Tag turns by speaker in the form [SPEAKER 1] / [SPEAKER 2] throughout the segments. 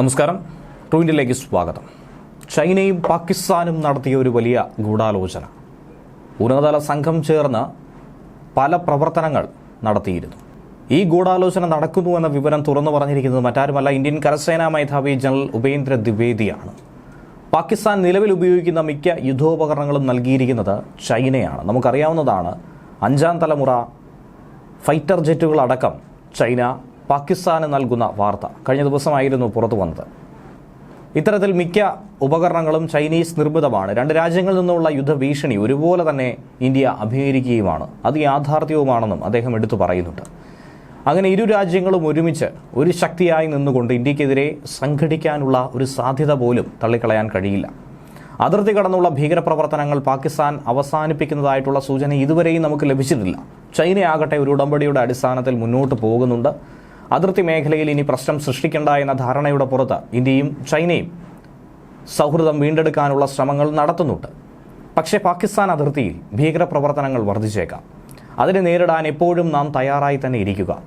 [SPEAKER 1] നമസ്കാരം. ട്രൂവിന്റിലേക്ക് സ്വാഗതം. ചൈനയും പാകിസ്ഥാനും നടത്തിയ ഒരു വലിയ ഗൂഢാലോചന. ഉന്നതതല സംഘം ചേർന്ന് പല പ്രവർത്തനങ്ങൾ നടത്തിയിരുന്നു. ഈ ഗൂഢാലോചന നടക്കുന്നു എന്ന വിവരം തുറന്നു പറഞ്ഞിരിക്കുന്നത് മറ്റാരുമല്ല ഇന്ത്യൻ കരസേനാ മേധാവി ജനറൽ ഉപേന്ദ്ര ദ്വിവേദിയാണ്. പാകിസ്ഥാൻ നിലവിൽ ഉപയോഗിക്കുന്ന മിക്ക യുദ്ധോപകരണങ്ങളും നൽകിയിരിക്കുന്നത് ചൈനയാണ്. നമുക്കറിയാവുന്നതാണ് അഞ്ചാം തലമുറ ഫൈറ്റർ ജെറ്റുകളടക്കം ചൈന പാകിസ്ഥാന് നൽകുന്ന വാർത്ത കഴിഞ്ഞ ദിവസമായിരുന്നു പുറത്തു വന്നത്. ഇത്തരത്തിൽ മിക്ക ഉപകരണങ്ങളും ചൈനീസ് നിർമ്മിതമാണ്. രണ്ട് രാജ്യങ്ങളിൽ നിന്നുള്ള യുദ്ധഭീഷണി ഒരുപോലെ തന്നെ ഇന്ത്യ അഭിമുഖീകരിക്കുകയുമാണ്. അത് യാഥാർത്ഥ്യവുമാണെന്നും അദ്ദേഹം എടുത്തു പറയുന്നുണ്ട്. അങ്ങനെ ഇരു രാജ്യങ്ങളും ഒരുമിച്ച് ഒരു ശക്തിയായി നിന്നുകൊണ്ട് ഇന്ത്യക്കെതിരെ സംഘടിക്കാനുള്ള ഒരു സാധ്യത പോലും തള്ളിക്കളയാൻ കഴിയില്ല. അതിർത്തി കടന്നുള്ള ഭീകരപ്രവർത്തനങ്ങൾ പാകിസ്ഥാൻ അവസാനിപ്പിക്കുന്നതായിട്ടുള്ള സൂചന ഇതുവരെയും നമുക്ക് ലഭിച്ചിട്ടില്ല. ചൈനയാകട്ടെ ഒരു ഉടമ്പടിയുടെ അടിസ്ഥാനത്തിൽ മുന്നോട്ട് പോകുന്നുണ്ട്. അതിർത്തി മേഖലയിൽ ഇനി പ്രശ്നം സൃഷ്ടിക്കേണ്ട എന്ന ധാരണയുടെ പുറത്ത് ഇന്ത്യയും ചൈനയും സൗഹൃദം വീണ്ടെടുക്കാനുള്ള ശ്രമങ്ങൾ നടത്തുന്നുണ്ട്. പക്ഷേ പാകിസ്ഥാൻ അതിർത്തിയിൽ ഭീകരപ്രവർത്തനങ്ങൾ വർദ്ധിച്ചേക്കാം. അതിനെ നേരിടാൻ എപ്പോഴും നാം തയ്യാറായി തന്നെ ഇരിക്കുക.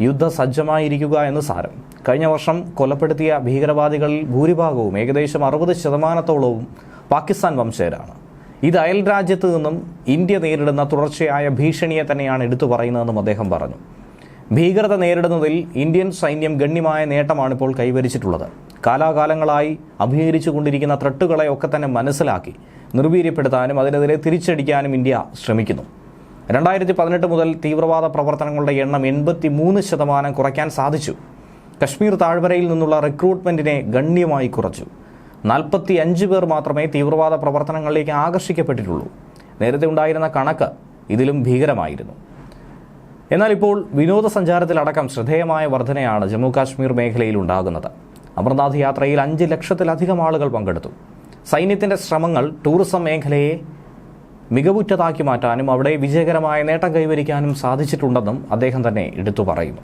[SPEAKER 1] യുദ്ധസജ്ജമായിരിക്കുക എന്ന് സാരം. കഴിഞ്ഞ വർഷം കൊലപ്പെടുത്തിയ ഭീകരവാദികളിൽ ഭൂരിഭാഗവും ഏകദേശം അറുപത് ശതമാനത്തോളവും പാകിസ്ഥാൻ വംശജരാണ്. ഇത് അയൽ രാജ്യത്ത് നിന്നും ഇന്ത്യ നേരിടുന്ന തുടർച്ചയായ ഭീഷണിയെ തന്നെയാണ് എടുത്തു പറയുന്നതെന്നും അദ്ദേഹം പറഞ്ഞു. ഭീകരത നേരിടുന്നതിൽ ഇന്ത്യൻ സൈന്യം ഗണ്യമായ നേട്ടമാണ് ഇപ്പോൾ കൈവരിച്ചിട്ടുള്ളത്. കാലാകാലങ്ങളായി അഭിഹരിച്ചു കൊണ്ടിരിക്കുന്ന ത്രട്ടുകളെ ഒക്കെ തന്നെ മനസ്സിലാക്കി നിർവീര്യപ്പെടുത്താനും അതിനെതിരെ തിരിച്ചടിക്കാനും ഇന്ത്യ ശ്രമിക്കുന്നു. രണ്ടായിരത്തി പതിനെട്ട് മുതൽ തീവ്രവാദ പ്രവർത്തനങ്ങളുടെ എണ്ണം എൺപത്തി മൂന്ന് ശതമാനം കുറയ്ക്കാൻ സാധിച്ചു. കശ്മീർ താഴ്വരയിൽ നിന്നുള്ള റിക്രൂട്ട്മെന്റിനെ ഗണ്യമായി കുറച്ചു. നാൽപ്പത്തി അഞ്ച് പേർ മാത്രമേ തീവ്രവാദ പ്രവർത്തനങ്ങളിലേക്ക് ആകർഷിക്കപ്പെട്ടിട്ടുള്ളൂ. നേരത്തെ ഉണ്ടായിരുന്ന കണക്ക് ഇതിലും ഭീകരമായിരുന്നു. എന്നാൽ ഇപ്പോൾ വിനോദസഞ്ചാരത്തിലടക്കം ശ്രദ്ധേയമായ വർധനയാണ് ജമ്മു കാശ്മീർ മേഖലയിൽ ഉണ്ടാകുന്നത് അമർനാഥ് യാത്രയിൽ അഞ്ച് ലക്ഷത്തിലധികം ആളുകൾ പങ്കെടുത്തു. സൈന്യത്തിന്റെ ശ്രമങ്ങൾ ടൂറിസം മേഖലയെ മികവുറ്റതാക്കി മാറ്റാനും അവിടെ വിജയകരമായ നേട്ടം കൈവരിക്കാനും സാധിച്ചിട്ടുണ്ടെന്നും അദ്ദേഹം തന്നെ എടുത്തു പറയുന്നു.